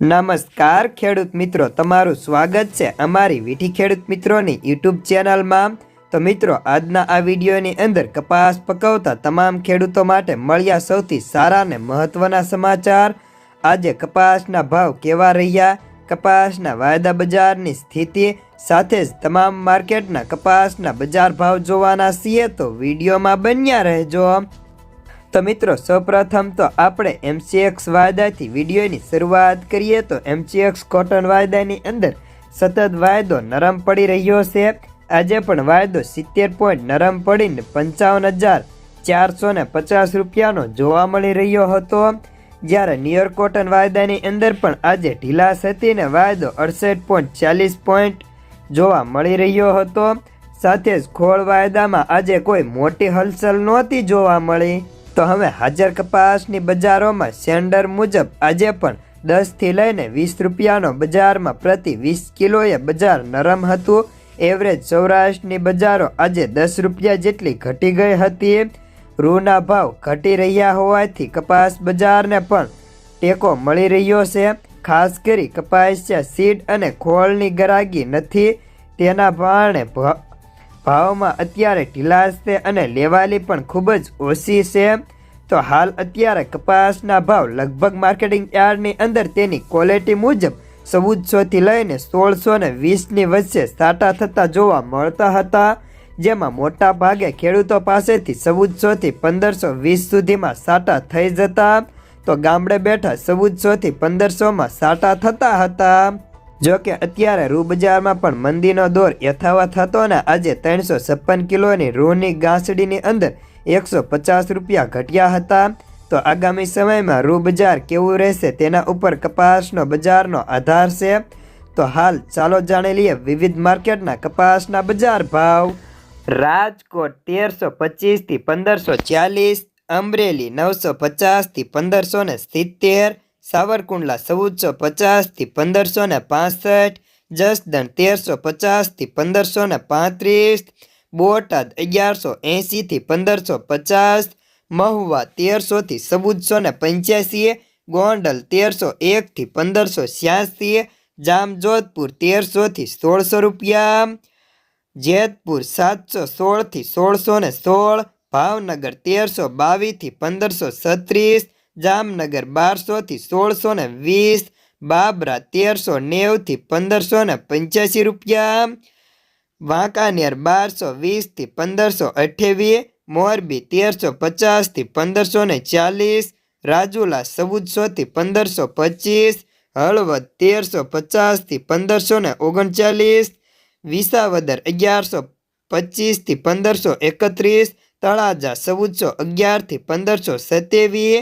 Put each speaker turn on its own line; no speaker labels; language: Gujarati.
નમસ્કાર, ખેડૂત મિત્રો. તમારું સ્વાગત છે અમારી વીઠી ખેડૂત મિત્રોની યુટ્યુબ ચેનલમાં. તો મિત્રો, આજના આ વિડીયોની અંદર કપાસ પકવતા તમામ ખેડૂતો માટે મળ્યા સૌથી સારા ને મહત્વના સમાચાર. આજે કપાસના ભાવ કેવા રહ્યા? કપાસના વાયદા બજારની સ્થિતિ, સાથે જ તમામ માર્કેટના કપાસના બજાર ભાવ જોવાના છીએ તો વિડીયોમાં બન્યા રહેજો. તો મિત્રો, સૌપ્રથમ તો આપણે એમસીએક્સ વાયદાથી વિડીયોની શરૂઆત કરીએ તો એમસીએક્સ કોટન વાયદાની અંદર સતત વાયદો નરમ પડી રહ્યો છે. આજે પણ વાયદો સિત્તેર પોઈન્ટ નરમ પડીને પંચાવન હજાર ચારસો ને પચાસ રૂપિયાનો જોવા મળી રહ્યો હતો. જ્યારે ન્યુયોર્ક કોટન વાયદાની અંદર પણ આજે ઢીલાસ હતી ને વાયદો અડસઠ પોઈન્ટ ચાલીસ પોઈન્ટ જોવા મળી રહ્યો હતો. સાથે જ ખોળ વાયદામાં આજે કોઈ મોટી હલચલ નહોતી જોવા મળી. તો હવે હાજર કપાસની બજારોમાં સેન્ડર મુજબ આજે પણ દસથી લઈને વીસ રૂપિયાનો બજારમાં પ્રતિ વીસ કિલોએ બજાર નરમ હતું. એવરેજ સૌરાષ્ટ્રની બજારો આજે દસ રૂપિયા જેટલી ઘટી ગઈ હતી. રૂના ભાવ ઘટી રહ્યા હોવાથી કપાસ બજારને પણ ટેકો મળી રહ્યો છે. ખાસ કરી કપાસિયા સીડ અને ખોળની ગરાગી નથી. તેના કારણે ભાવમાં અત્યારે ઢીલાશ છે અને લેવાલી પણ ખૂબ જ ઓછી છે. તો હાલ અત્યારે કપાસના ભાવ લગભગ માર્કેટિંગ યાર્ડની અંદર તેની ક્વોલિટી મુજબ ચૌદસોથી લઈને સોળસો ને વીસની વચ્ચે સાટા થતા જોવા મળતા હતા. જેમાં મોટા ભાગે ખેડૂતો પાસેથી ચૌદસોથી પંદરસો વીસ સુધીમાં સાટા થઈ જતા. તો ગામડે બેઠા ચૌદસોથી પંદરસોમાં સાટા થતા હતા. જો કે અત્યારે રૂ બજારમાં પણ મંદીનો દોર યથાવત હતો ને આજે ત્રણસો છપ્પન કિલોની રૂની ગાંસડીની અંદર એકસો પચાસ રૂપિયા ઘટ્યા હતા. તો આગામી સમયમાં રૂ બજાર કેવું રહેશે તેના ઉપર કપાસનો બજારનો આધાર છે. તો હાલ ચાલો જાણી લઈએ વિવિધ માર્કેટના કપાસના બજાર ભાવ. રાજકોટ તેરસો પચીસથી પંદરસો ચાલીસ, અમરેલી નવસો પચાસથી પંદરસો ને સિત્તેર સાવરકુંડલા ચૌદસો પચાસથી પંદરસો ને પાસઠ, જસદણ તેરસો પચાસથી પંદરસો ને પાંત્રીસ, બોટાદ અગિયારસો એંશીથી પંદરસો પચાસ, મહુવા તેરસોથી ચૌદસો ને પંચ્યાસી, ગોંડલ તેરસો એકથી પંદરસો છ્યાસી, જામજોધપુર તેરસોથી સોળસો રૂપિયા, જેતપુર સાતસો સોળથી સોળસો ને સોળ, ભાવનગર તેરસો બાવીસથી પંદરસો છત્રીસ જામનગર બારસોથી સોળસો ને વીસ, બાબરા તેરસો નેવથી પંદરસો ને પંચ્યાસી રૂપિયા. વાંકાનેર બારસો વીસથી પંદરસો અઠ્યાવીસ, મોરબી તેરસો પચાસથી પંદરસો ને ચાલીસ, રાજુલા ચૌદસોથી પંદરસો પચીસ, હળવદ તેરસો પચાસથી પંદરસો ને ઓગણચાલીસ, વિસાવદર અગિયારસો પચીસથી પંદરસો એકત્રીસ, તળાજા ચૌદસો અગિયારથી પંદરસો સત્યાવીસ